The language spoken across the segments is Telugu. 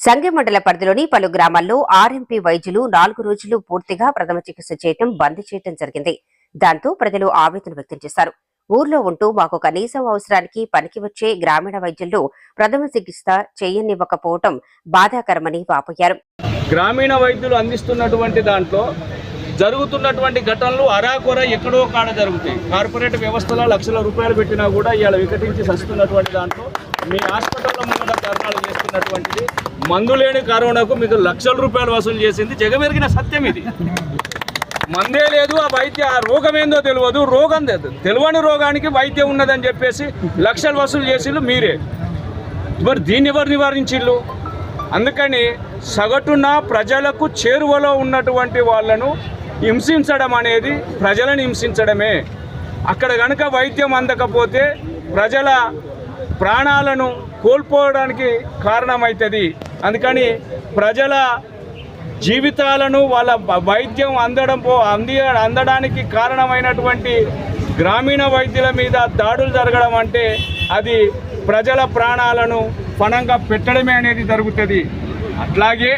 సంగె మండల పరిధిలోని పలు గ్రామాల్లో ఆర్ఎంపీ వైద్యులు నాలుగు రోజులు పూర్తిగా ప్రథమ చికిత్స చేయటం బంద్ చేయటం జరిగింది. దాంతో ప్రజలు ఆవేదన వ్యక్తం చేశారు. ఊర్లో ఉంటూ మాకు కనీసం అవసరానికి పనికి వచ్చే గ్రామీణ వైద్యుల్లో ప్రథమ చికిత్స చేయనివ్వకపోవటం బాధాకరమని వాపోయారు. గ్రామీణ వైద్యులు అందిస్తున్నటువంటి దాంట్లో జరుగుతున్నటువంటి ఘటనలు అరాకొర ఎక్కడో కాడ జరుగుతాయి. కార్పొరేట్ వ్యవస్థలో లక్షల రూపాయలు పెట్టినా కూడా ఇవాళ వికటించి సస్తున్నటువంటి దాంట్లో మీ హాస్పిటల్లో ముందు ధర్నాలు చేస్తున్నటువంటిది. మందు లేని కరోనాకు మీకు లక్షల రూపాయలు వసూలు చేసింది జగమెరిగిన సత్యం ఇది. మందే లేదు ఆ వైద్య ఆ రోగం ఏందో తెలియదు. రోగం తెలియని రోగానికి వైద్యం ఉన్నదని చెప్పేసి లక్షలు వసూలు చేసిండ్రు మీరే. మరి దీన్ని ఎవరు నివారించిళ్ళు? అందుకని సగటున ప్రజలకు చేరువలో ఉన్నటువంటి వాళ్ళను హింసించడం అనేది ప్రజలను హింసించడమే. అక్కడ కనుక వైద్యం అందకపోతే ప్రజల ప్రాణాలను కోల్పోవడానికి కారణమవుతుంది అందుకని ప్రజల జీవితాలను వాళ్ళ వైద్యం అందడం పో అంది అందడానికి కారణమైనటువంటి గ్రామీణ వైద్యుల మీద దాడులు జరగడం అంటే అది ప్రజల ప్రాణాలను పణంగా పెట్టడమే అనేది జరుగుతుంది. అట్లాగే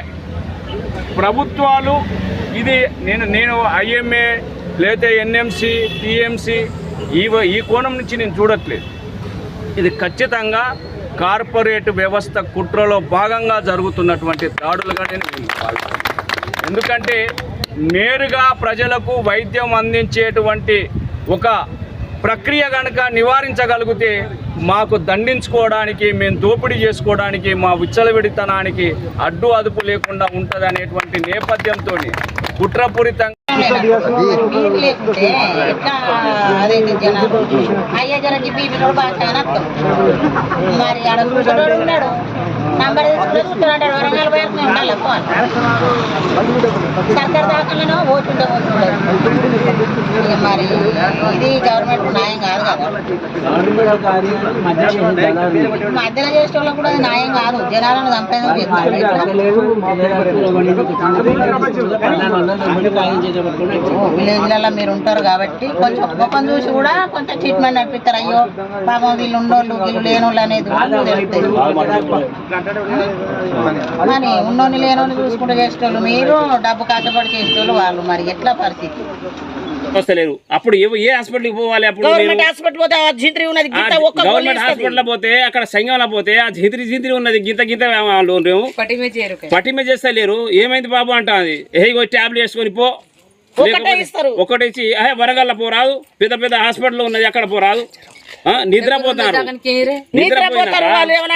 ప్రభుత్వాలు ఇది నేను నేను ఐఎంఏ లేదా ఎన్ఎంసి టిఎంసి ఈ ఈ కోణం నుంచి నేను చూడట్లేదు. ఇది ఖచ్చితంగా కార్పొరేట్ వ్యవస్థ కుట్రలో భాగంగా జరుగుతున్నటువంటి దాడులుగా నేను ఎందుకంటే నేరుగా ప్రజలకు వైద్యం అందించేటువంటి ఒక ప్రక్రియ కనుక నివారించగలిగితే మాకు దండించుకోవడానికి మేము దోపిడీ చేసుకోవడానికి మా విచ్చలవిడితనానికి అడ్డు అదుపు లేకుండా ఉంటుంది అనేటువంటి నేపథ్యంతో కుట్రపూరితంగా మరి నంబర్ తీసుకుంటే వరంగల్ పోయి ఉండాలి ఫోన్ సర్కార్ దాఖలను ఓటు పోతుండే మరి ఇది గవర్నమెంట్ న్యాయం కాదు కదా. మధ్యలో చేసే వాళ్ళకు కూడా అది న్యాయం కాదు. జనాలను విలేజ్లలో మీరు ఉంటారు కాబట్టి కొంచెం ఒక్కొక్కని చూసి కూడా కొంచెం ట్రీట్మెంట్ నడిపిస్తారు. అయ్యో పాపం వీళ్ళు ఉన్నోళ్ళు వీళ్ళు లేనోళ్ళు అనేది తెలుస్తుంది మరి ఉన్నోని లేనోని చూసుకుంటూ చేసేటోళ్ళు మీరు డబ్బు కష్టపడి చేసేటోళ్ళు వాళ్ళు. మరి ఎట్లా పరిస్థితి? వస్తలేరు అప్పుడు ఏ- హాస్పిటల్కి పోవాలి అప్పుడు? గవర్నమెంట్ హాస్పిటల్ పోతే ఆ జింత్రి ఉన్నది ఆ గింత ఒక్క గవర్నమెంట్ హాస్పిటల్ పోతే అక్కడ సంఘంలో పోతే ఆ జింత్రి జింత్రి ఉన్నది గింత గింత వాళ్ళు మేము పట్టిమే చేస్తే లేరు. ఏమైంది బాబు అంటాది. ఏ ట్యాబ్లెట్ వేసుకొని పో. ఒకటి ఇచ్చి అహే వరంగల్లో పోరాదు. పెద్ద పెద్ద హాస్పిటల్ ఉన్నది అక్కడ పోరాదు. నిద్రపోతున్నారు.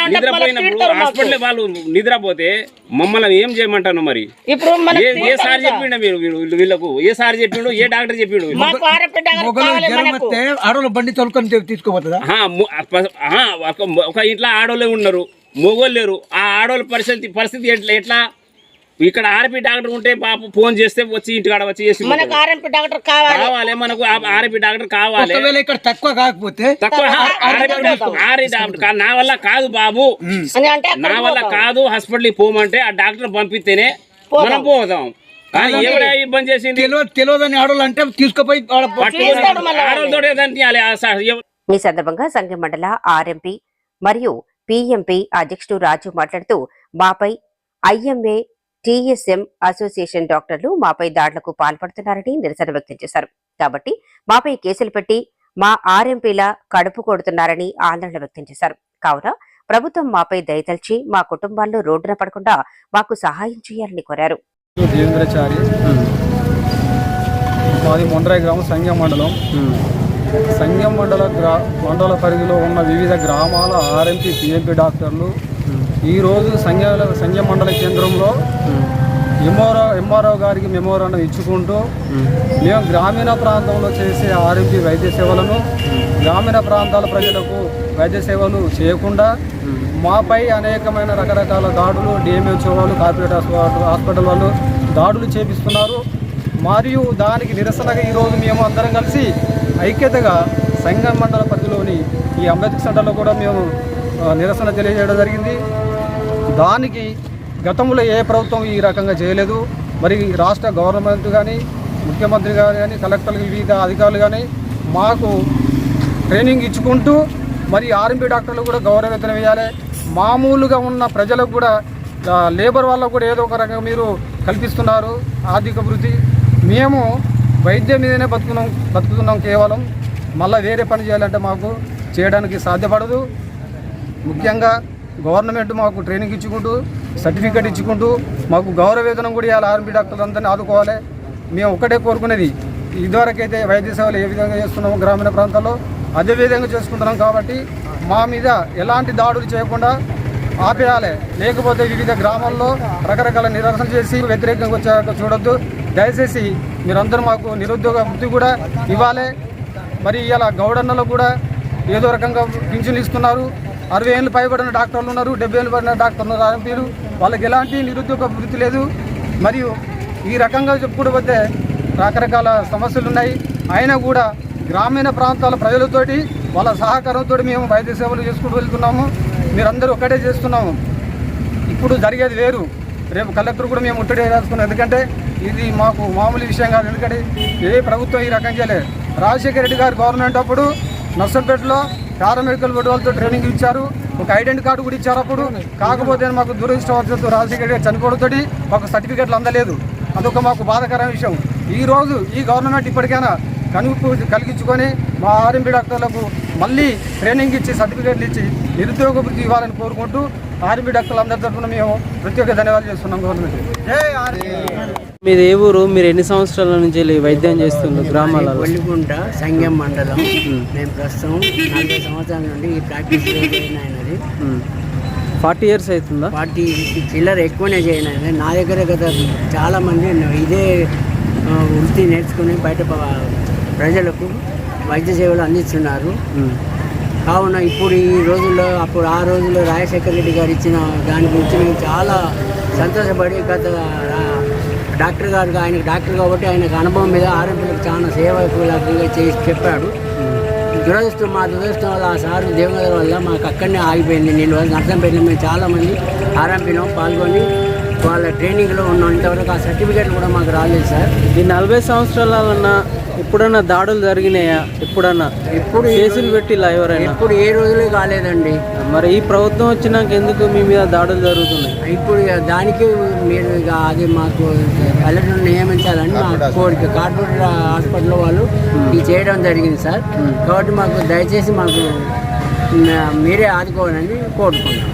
నిద్రపోయినప్పుడు. హాస్పిటల్ వాళ్ళు నిద్రపోతే మమ్మల్ని ఏం చేయమంటాను మరి? ఇప్పుడు మన ఏ ఏ సార్ చెప్పిండు మీరు వీళ్ళు- వీళ్ళకు? ఏ సార్ చెప్పిండు? ఏ డాక్టర్ చెప్పిండు? ఆడవాళ్ళు బండి తోలుకొని తీ- తీసుకుపోతుందా ఆహా, ము- అప్ప- ఆహా, ఒక ఒక ఇంట్లో ఆడోళ్ళే ఉన్నారు. మొగోళ్ళు లేరు. ఆ ఆడోళ్ళ పరిస్థితి పరిస్థితి ఎట్లా ఎట్లా? ఇక్కడ ఆర్పి డాక్టర్ ఉంటే పాప ఫోన్ చేస్తే వచ్చి ఇంటికాడ వచ్చి చేసి మనకు ఆర్ఎంపీ డాక్టర్ కావాలి. కావాలి మనకు ఆర్పి డాక్టర్ కావాలి. ఒకవేళ ఇక్కడ తక్కువ కాకపోతే తక్కువ ఆర్పి డాక్టర్ కా- నా వల్ల కాదు బాబు. అని అంటే నా వల్ల కాదు హాస్పిటల్కి పోమంటే ఆ డాక్టర్ పంపిస్తేనే మనం పోదాం ఇబ్బంది చేసింది? తెలియదు తెలియదని ఆడవాళ్ళు అంటే తీసుకుపోయి ఈ సందర్భంగా సంఘం మండల ఆర్ఎంపీ మరియు పిఎంపీ అధ్యక్షుడు రాజు మాట్లాడుతూ మాపై ఐఎంఏ టీఎస్ఎం అసోసియేషన్ డాక్టర్లు మాపై దాడులకు పాల్పడుతున్నారని నిరసన వ్యక్తం చేశారు. కాబట్టి మాపై కేసులు పెట్టి మా ఆర్ఎంపీల కడుపు కొడుతున్నారని ఆందోళన వ్యక్తం చేశారు. కావున ప్రభుత్వం మాపై దయతల్చి మా కుటుంబాల్లో రోడ్డున పడకుండా మాకు సహాయం చేయాలని కోరారు. మాది మొండ్రాయి గ్రామం సంగం మండలం. సంగం మండల గ్రా మండల పరిధిలో ఉన్న వివిధ గ్రామాల ఆర్ఎంపీ పిఎంపీ డాక్టర్లు ఈరోజు సంఘ సంఘ మండల కేంద్రంలో ఎంఆర్ఓ ఎంఆర్ఓ గారికి మెమోరాండం ఇచ్చుకుంటూ మేము గ్రామీణ ప్రాంతంలో చేసే ఆరోగ్య వైద్య సేవలను గ్రామీణ ప్రాంతాల ప్రజలకు వైద్య సేవలు చేయకుండా మాపై అనేకమైన రకరకాల దాడులు డిఎంహెచ్ఓ వాళ్ళు కార్పొరేట్ హాస్పిటల్ హాస్పిటల్ వాళ్ళు దాడులు చేపిస్తున్నారు. మరియు దానికి నిరసనగా ఈరోజు మేము అందరం కలిసి ఐక్యతగా సంఘం మండల పరిధిలోని ఈ అంబేద్కర్ సెంటర్లో కూడా మేము నిరసన తెలియజేయడం జరిగింది. దానికి గతంలో ఏ ప్రభుత్వం ఈ రకంగా చేయలేదు. మరి రాష్ట్ర గవర్నమెంట్ కానీ ముఖ్యమంత్రి గారు కానీ కలెక్టర్లు వివిధ అధికారులు కానీ మాకు ట్రైనింగ్ ఇచ్చుకుంటూ మరి ఆర్ఎంపీ డాక్టర్లు కూడా గౌరవ వేయాలి. మామూలుగా ఉన్న ప్రజలకు కూడా లేబర్ వాళ్ళకు కూడా ఏదో ఒక రకంగా మీరు కల్పిస్తున్నారు ఆర్థిక వృద్ధి. మేము వైద్యం మీదనే బతుకున్నాం బతుకుతున్నాం కేవలం. మళ్ళీ వేరే పని చేయాలంటే మాకు చేయడానికి సాధ్యపడదు. ముఖ్యంగా గవర్నమెంట్ మాకు ట్రైనింగ్ ఇచ్చుకుంటూ సర్టిఫికేట్ ఇచ్చుకుంటూ మాకు గౌరవ వేతనం కూడా ఇవ్వాలి ఆర్మీ డాక్టర్లు అందరినీ ఆదుకోవాలి. మేము ఒక్కటే కోరుకునేది ఇదివరకైతే వైద్య సేవలు ఏ విధంగా చేస్తున్నామో గ్రామీణ ప్రాంతాల్లో అదే విధంగా చేసుకుంటున్నాం కాబట్టి మా మీద ఎలాంటి దాడులు చేయకుండా ఆపేయాలి. లేకపోతే వివిధ గ్రామాల్లో రకరకాల నిరసన చేసి వ్యతిరేకంగా వచ్చాక చూడొద్దు. దయచేసి మీరందరూ మాకు నిరుద్యోగ వృత్తి కూడా ఇవ్వాలి. మరి ఇలా గౌడన్నలో కూడా ఏదో రకంగా పింఛన్లు ఇస్తున్నారు. అరవై ఏళ్ళు పైబడిన డాక్టర్లు ఉన్నారు డెబ్బై ఏళ్ళు పడిన డాక్టర్లు ఉన్నారు. ఆర్ఎంపీలు వాళ్ళకి ఎలాంటి నిరుద్యోగ వృత్తి లేదు. మరియు ఈ రకంగా చెప్పుకుంటూ పోతే రకరకాల సమస్యలు ఉన్నాయి. అయినా కూడా గ్రామీణ ప్రాంతాల ప్రజలతోటి వాళ్ళ సహకారంతో మేము వైద్య సేవలు చేసుకుంటూ వెళ్తున్నాము. మీరందరూ ఒకటే చేస్తున్నాము. ఇప్పుడు జరిగేది వేరు. రేపు కలెక్టర్ కూడా మేము ముట్టడి వేసుకున్నాం ఎందుకంటే ఇది మాకు మామూలు విషయం కాదు. ఎందుకంటే ఏ ప్రభుత్వం ఈ రకం చేయలేదు. రాజశేఖర రెడ్డి గారు గవర్నమెంట్ అప్పుడు నర్సంపేటలో పారామెడికల్ బోర్డు వాళ్ళతో ట్రైనింగ్ ఇచ్చారు. ఒక ఐడెంటి కార్డు కూడా ఇచ్చారు అప్పుడు. కాకపోతే మాకు దురదృష్టవశాత్తు రాజశేఖర్ గారు చనిపోవడంతో మాకు సర్టిఫికెట్లు అందలేదు. అదొక మాకు బాధకరమైన విషయం. ఈ రోజు ఈ గవర్నమెంట్ ఇప్పటికైనా కనుపు కలిగించుకొని మా ఆర్ఎంపీ డాక్టర్లకు మళ్ళీ ట్రైనింగ్ ఇచ్చి సర్టిఫికేట్లు ఇచ్చి నిరుద్యోగ వృత్తి ఇవ్వాలని కోరుకుంటూ ఆర్ఎంపీ డాక్టర్లు అందరి తరఫున మేము ప్రత్యేక ధన్యవాదాలు చేస్తున్నాం గవర్నమెంట్ మీది ఏ ఊరు? మీరు ఎన్ని సంవత్సరాల నుంచి వెళ్ళి వైద్యం చేస్తున్నారు గ్రామాలలో? ఒల్లిగుంట సంగం మండలం. మేము ప్రస్తుతం నలభై సంవత్సరాల నుండి ఈ ప్రాక్టీస్ అయినది. ఫార్టీ ఇయర్స్ అవుతుందా? పార్టీ చిల్లర ఎక్కువనే చేయను అయినది. నా దగ్గర గత చాలా మంది ఇదే వృత్తి నేర్చుకుని బయట ప్రజలకు వైద్య సేవలు అందిస్తున్నారు. కావున ఇప్పుడు ఈ రోజుల్లో అప్పుడు ఆ రోజుల్లో రాజశేఖర రెడ్డి గారు ఇచ్చిన దాని గురించి నేను చాలా సంతోషపడి గత డాక్టర్ గారు ఆయనకు డాక్టర్ కాబట్టి ఆయనకు అనుభవం మీద ఆరోగ్యులకు చాలా సేవకులుగా చేసి చెప్పాడు. దురదృష్టం మా దురదృష్టం వల్ల ఆ సారు దేవగల వల్ల మాకు అక్కడనే ఆగిపోయింది. నేను వాళ్ళు నర్సంపేటలో మేము చాలామంది ఆర్ఎంపీలో పాల్గొని వాళ్ళ ట్రైనింగ్లో ఉన్న. ఇంతవరకు ఆ సర్టిఫికేట్లు కూడా మాకు రాలేదు సార్. ఈ నలభై సంవత్సరాలన్నా ఎప్పుడన్నా దాడులు జరిగినాయా? ఎప్పుడన్నా? ఎప్పుడు కేసులు పెట్టిలా ఎవరైనా? ఎప్పుడు ఏ రోజులే కాలేదండి. మరి ఈ ప్రభుత్వం వచ్చినాక ఎందుకు మీ మీద దాడులు జరుగుతున్నాయి? ఇప్పుడు ఇక దానికి మీరు ఇక అది మాకు కలెక్టర్ నియమించాలని మా కోరిక. కార్పొరేట్ హాస్పిటల్ వాళ్ళు ఇది చేయడం జరిగింది సార్. కాబట్టి మాకు దయచేసి మాకు మీరే ఆదుకోవాలని కోరుకుంటున్నాం.